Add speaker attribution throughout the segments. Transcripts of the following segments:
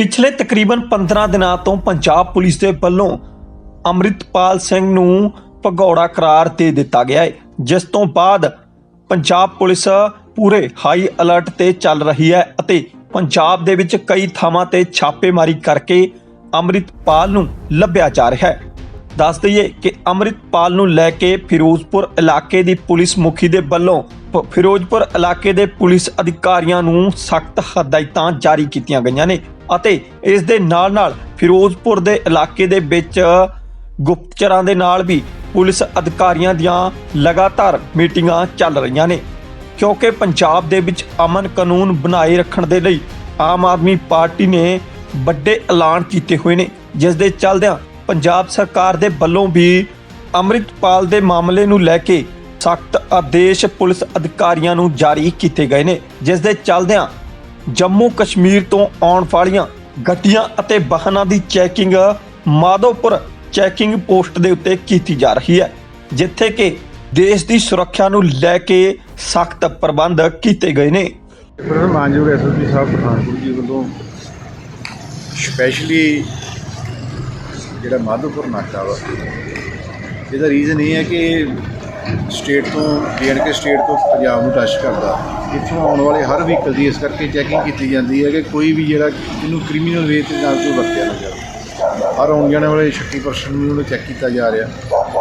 Speaker 1: ਪਿਛਲੇ ਤਕਰੀਬਨ 15 ਦਿਨਾਂ ਤੋਂ ਪੰਜਾਬ ਪੁਲਿਸ ਦੇ ਵੱਲੋਂ ਅੰਮ੍ਰਿਤਪਾਲ ਸਿੰਘ ਨੂੰ ਭਗੌੜਾ ਕਰਾਰ ਦੇ ਦਿੱਤਾ ਗਿਆ ਹੈ, ਜਿਸ ਤੋਂ ਬਾਅਦ ਪੰਜਾਬ ਪੁਲਿਸ ਪੂਰੇ ਹਾਈ ਅਲਰਟ ਤੇ ਚੱਲ ਰਹੀ ਹੈ ਅਤੇ ਪੰਜਾਬ ਦੇ ਵਿੱਚ ਕਈ ਥਾਵਾਂ ਤੇ ਛਾਪੇਮਾਰੀ ਕਰਕੇ ਅੰਮ੍ਰਿਤਪਾਲ ਨੂੰ ਲੱਭਿਆ ਜਾ ਰਿਹਾ ਹੈ। ਦੱਸ ਦਈਏ ਕਿ ਅੰਮ੍ਰਿਤਪਾਲ ਨੂੰ ਲੈ ਕੇ ਫਿਰੋਜ਼ਪੁਰ ਇਲਾਕੇ ਦੀ ਪੁਲਿਸ ਮੁਖੀ ਦੇ ਵੱਲੋਂ ਫਿਰੋਜ਼ਪੁਰ ਇਲਾਕੇ ਦੇ ਪੁਲਿਸ ਅਧਿਕਾਰੀਆਂ ਨੂੰ ਸਖਤ ਹਦਾਇਤਾਂ ਜਾਰੀ ਕੀਤੀਆਂ ਗਈਆਂ ਨੇ ਅਤੇ ਇਸ ਦੇ ਨਾਲ-ਨਾਲ ਫਿਰੋਜ਼ਪੁਰ ਦੇ ਇਲਾਕੇ ਦੇ ਵਿੱਚ ਗੁਪਤਚਰਾਂ ਦੇ ਨਾਲ ਵੀ ਪੁਲਿਸ ਅਧਿਕਾਰੀਆਂ ਦੀਆਂ ਲਗਾਤਾਰ ਮੀਟਿੰਗਾਂ ਚੱਲ ਰਹੀਆਂ ਨੇ। ਕਿਉਂਕਿ ਪੰਜਾਬ ਦੇ ਵਿੱਚ ਅਮਨ ਕਾਨੂੰਨ ਬਣਾਏ ਰੱਖਣ ਦੇ ਲਈ ਆਮ ਆਦਮੀ ਪਾਰਟੀ ਨੇ ਵੱਡੇ ਐਲਾਨ ਕੀਤੇ ਹੋਏ ਨੇ, ਜਿਸ ਦੇ ਚੱਲਦਿਆਂ ਪੰਜਾਬ ਸਰਕਾਰ ਦੇ ਵੱਲੋਂ ਵੀ ਅੰਮ੍ਰਿਤਪਾਲ ਦੇ ਮਾਮਲੇ ਨੂੰ ਲੈ ਕੇ ਸਖਤ ਆਦੇਸ਼ ਪੁਲਿਸ ਅਧਿਕਾਰੀਆਂ ਨੂੰ ਜਾਰੀ ਕੀਤੇ ਗਏ ਨੇ ਜਿਸ ਦੇ ਚੱਲਦਿਆਂ ਜੰਮੂ ਕਸ਼ਮੀਰ ਤੋਂ ਆਉਣ ਵਾਲੀਆਂ ਗੱਡੀਆਂ ਅਤੇ ਵਾਹਨਾਂ ਦੀ ਚੈਕਿੰਗ ਮਾਧੋਪੁਰ ਚੈਕਿੰਗ ਪੋਸਟ ਦੇ ਉੱਤੇ ਕੀਤੀ ਜਾ ਰਹੀ ਹੈ, ਜਿੱਥੇ ਕਿ ਦੇਸ਼ ਦੀ ਸੁਰੱਖਿਆ ਨੂੰ ਲੈ ਕੇ ਸਖਤ ਪ੍ਰਬੰਧ ਕੀਤੇ ਗਏ ਨੇ।
Speaker 2: ਫਿਰ ਮਾਨਯੋਗ ਐਸਐਸਪੀ ਸਾਹਿਬ ਪਠਾਨਕੋਟ ਜੀ ਵੱਲੋਂ ਸਪੈਸ਼ਲੀ ਜਿਹੜਾ ਮਾਧੋਪੁਰ ਨਾਕਾ ਵਾ, ਇਹਦਾ ਰੀਜ਼ਨ ਇਹ ਹੈ ਕਿ ਸਟੇਟ ਤੋਂ ਕੇ ਸਟੇਟ ਤੋਂ ਪੰਜਾਬ ਨੂੰ ਟੱਚ ਕਰਦਾ। ਇੱਥੋਂ ਆਉਣ ਵਾਲੇ ਹਰ ਵਹੀਕਲ ਦੀ ਇਸ ਕਰਕੇ ਚੈਕਿੰਗ ਕੀਤੀ ਜਾਂਦੀ ਹੈ ਕਿ ਕੋਈ ਵੀ ਜਿਹੜਾ ਇਹਨੂੰ ਕ੍ਰਿਮੀਨਲ ਵੇ ਤੇ ਨਾਲ ਕੋਈ ਵਰਤਿਆ ਨਾ ਜਾਵੇ। ਹਰ ਆਉਣ ਜਾਣ ਵਾਲੇ 36% ਨੂੰ ਉਹਨੂੰ ਚੈੱਕ ਕੀਤਾ ਜਾ ਰਿਹਾ।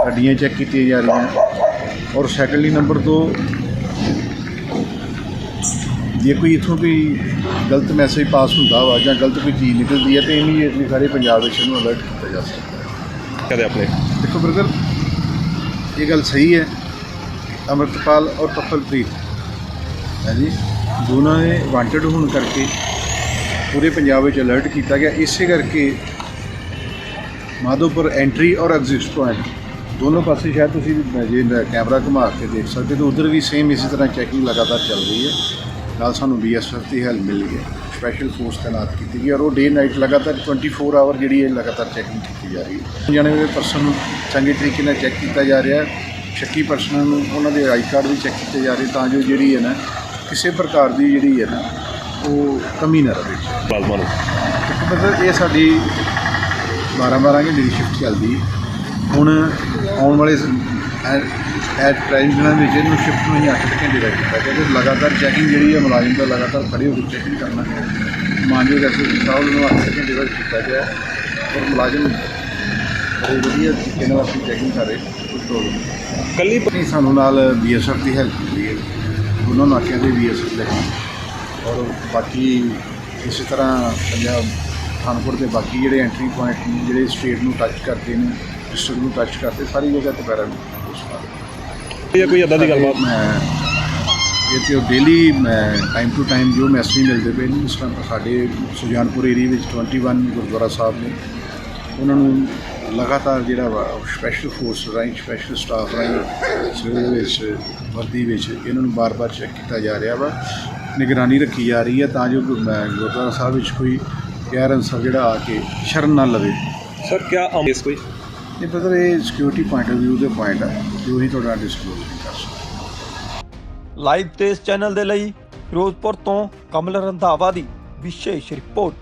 Speaker 2: ਗੱਡੀਆਂ ਚੈੱਕ ਕੀਤੀਆਂ ਜਾ ਰਹੀਆਂ। ਔਰ ਸੈਕੰਡਲੀ ਨੰਬਰ ਤੋਂ ਜੇ ਕੋਈ ਇਥੋਂ ਕੋਈ ਗਲਤ ਮੈਸੇਜ ਪਾਸ ਹੁੰਦਾ ਵਾ ਜਾਂ ਗਲਤ ਕੋਈ ਚੀਜ਼ ਨਿਕਲਦੀ ਹੈ ਤੇ ਇਮੀਡੀਏਟਲੀ ਸਾਰੇ ਪੰਜਾਬ ਵਿੱਚ ਇਹਨੂੰ ਅਲਰਟ ਕੀਤਾ ਜਾ ਸਕਦਾ
Speaker 3: ਕਦੇ ਆਪਣੇ?
Speaker 2: ਦੇਖੋ ਬ੍ਰਦਰ ਇਹ ਗੱਲ ਸਹੀ ਹੈ। ਅਮਰਤਪਾਲ ਔਰ ਤਪਲਪ੍ਰੀਤ ਹੈ ਜੀ। ਦੋਨਾਂ ਨੇ ਵਾਂਟਡ ਹੋਣ ਕਰਕੇ ਪੂਰੇ ਪੰਜਾਬ ਵਿੱਚ ਅਲਰਟ ਕੀਤਾ ਗਿਆ। ਇਸੇ ਕਰਕੇ ਮਾਧੋਪੁਰ ਐਂਟਰੀ ਔਰ ਐਗਜ਼ਿਟ ਪੁਆਇੰਟ ਦੋਨੋਂ ਪਾਸੇ ਸ਼ਾਇਦ ਤੁਸੀਂ ਜੇ ਕੈਮਰਾ ਘੁਮਾ ਕੇ ਦੇਖ ਸਕਦੇ ਹੋ, ਉਧਰ ਵੀ ਸੇਮ ਇਸੇ ਤਰ੍ਹਾਂ ਚੈਕਿੰਗ ਲਗਾਤਾਰ ਚੱਲ ਰਹੀ ਹੈ। ਨਾਲ ਸਾਨੂੰ ਬੀਐਸਐਫ ਦੀ ਹੈਲਪ ਮਿਲ ਗਈ ਹੈ। ਸਪੈਸ਼ਲ ਫੋਰਸ ਤਾਇਨਾਤ ਕੀਤੀ ਗਈ ਔਰ ਉਹ ਡੇ ਨਾਈਟ ਲਗਾਤਾਰ 24 ਆਵਰ ਜਿਹੜੀ ਹੈ ਲਗਾਤਾਰ ਚੈਕਿੰਗ ਕੀਤੀ ਜਾ ਰਹੀ ਹੈ। ਜਾਣੇ ਹੋਏ ਪਰਸਨ ਨੂੰ ਚੰਗੇ ਤਰੀਕੇ ਨਾਲ ਚੈੱਕ ਕੀਤਾ ਜਾ ਰਿਹਾ ਹੈ। ਸ਼ੱਕੀ ਪਰਸਨਾਂ ਨੂੰ ਉਹਨਾਂ ਦੇ ਆਈ ਕਾਰਡ ਵੀ ਚੈੱਕ ਕੀਤੇ ਜਾ ਰਹੇ ਤਾਂ ਜੋ ਜਿਹੜੀ ਹੈ ਨਾ ਕਿਸੇ ਪ੍ਰਕਾਰ ਦੀ ਜਿਹੜੀ ਹੈ ਨਾ ਉਹ ਕਮੀ ਨਾ ਰਹੇ।
Speaker 3: ਪਲਾਜ਼ਮਾ ਨੂੰ।
Speaker 2: ਮਤਲਬ ਇਹ ਸਾਡੀ 12 12 ਘੰਟੇ ਦੀ ਸ਼ਿਫਟ ਚੱਲਦੀ ਹੁਣ ਆਉਣ ਵਾਲੇ ਐਟ ਪ੍ਰਾਈਮ ਦਿਨਾਂ ਵਿੱਚ ਇਹਨੂੰ ਸ਼ਿਫਟ ਨੂੰ ਹੀ 8 ਘੰਟੇ ਦਾ ਕੀਤਾ। ਤੇ ਲਗਾਤਾਰ ਚੈਕਿੰਗ ਜਿਹੜੀ ਹੈ ਮੁਲਾਜ਼ਮ ਦਾ ਲਗਾਤਾਰ ਖੜੇ ਹੋ ਕੇ ਚੈਕਿੰਗ ਕਰਨਾ ਮਾਨਯੋਗ ਐਸਐਸਪੀ ਸਾਹਿਬ ਨੂੰ 8 ਘੰਟੇ ਦਾ ਕੀਤਾ ਗਿਆ ਔਰ ਮੁਲਾਜ਼ਮ ਬੜੇ ਵਧੀਆ ਤਰੀਕੇ ਨਾਲ ਆਪਣੀ ਚੈਕਿੰਗ ਕਰ ਰਹੇ ਨਹੀਂ
Speaker 3: ਕੱਲੀ
Speaker 2: ਨਹੀਂ ਸਾਨੂੰ ਨਾਲ ਬੀਐਸਐਫ ਦੀ ਹੈਲਪ ਮਿਲੀ ਹੈ। ਦੋਨੋਂ ਨਾਕਿਆਂ ਦੇ ਬੀਐਸਐਫ ਦੇ ਔਰ ਬਾਕੀ ਇਸੇ ਤਰ੍ਹਾਂ ਪੰਜਾਬ ਪਠਾਨਕੋਟ ਦੇ ਬਾਕੀ ਜਿਹੜੇ ਐਂਟਰੀ ਪੁਆਇੰਟ ਜਿਹੜੇ ਸਟੇਟ ਨੂੰ ਟੱਚ ਕਰਦੇ ਨੇ ਡਿਸਟ੍ਰਿਕਟ ਨੂੰ ਟੱਚ ਕਰਦੇ ਸਾਰੀ ਜਗ੍ਹਾ ਤੇ ਪੈਰਾ
Speaker 3: ਜਾਂ ਕੋਈ ਇਦਾਂ ਦੀ ਗੱਲਬਾਤ?
Speaker 2: ਮੈਂ ਇਹ ਤੇ ਡੇਲੀ ਟਾਈਮ ਟੂ ਟਾਈਮ ਜੋ ਮੈਸੇਜ ਮਿਲਦੇ ਪਏ ਨੇ ਇਸ ਤਰ੍ਹਾਂ ਸਾਡੇ ਸੁਜਾਨਪੁਰ ਏਰੀਆ ਵਿੱਚ 21 ਗੁਰਦੁਆਰਾ ਸਾਹਿਬ ਨੇ ਉਹਨਾਂ ਨੂੰ ਲਗਾਤਾਰ ਜਿਹੜਾ ਸਪੈਸ਼ਲ ਫੋਰਸ ਰਾਹੀਂ ਸਪੈਸ਼ਲ ਸਟਾਫ ਰਾਹੀਂ ਸਿਵਲ ਦੇ ਵਿੱਚ ਵਰਦੀ ਵਿੱਚ ਇਹਨਾਂ ਨੂੰ ਬਾਰ-ਬਾਰ ਚੈੱਕ ਕੀਤਾ ਜਾ ਰਿਹਾ ਵਾ ਨਿਗਰਾਨੀ ਰੱਖੀ ਜਾ ਰਹੀ ਹੈ ਤਾਂ ਜੋ ਗੁਰਦੁਆਰਾ ਸਾਹਿਬ ਵਿੱਚ ਕੋਈ ਗੈਰ ਅਨਸਰ ਜਿਹੜਾ ਆ ਕੇ ਸ਼ਰਨ ਨਾ ਲਵੇ।
Speaker 3: ਸਰ ਕੀ ਇਸ ਕੋਈ?
Speaker 2: ਇਹ ਬਦਰ ਇਹ ਸਿਕਿਉਰਿਟੀ ਪੁਆਇੰਟ ਆਫ View ਦੇ ਪੁਆਇੰਟ ਹੈ ਜੋ ਹੀ ਤੁਹਾਡਾ ਡਿਸਕਲੋਜ਼ ਨਹੀਂ ਕਰ ਸਕਦਾ
Speaker 1: ਲਾਈਵ ਤੇ ਇਸ ਚੈਨਲ ਦੇ ਲਈ ਫਿਰੋਜ਼ਪੁਰ ਤੋਂ ਕਮਲ ਰੰਧਾਵਾ ਦੀ ਵਿਸ਼ੇਸ਼ ਰਿਪੋਰਟ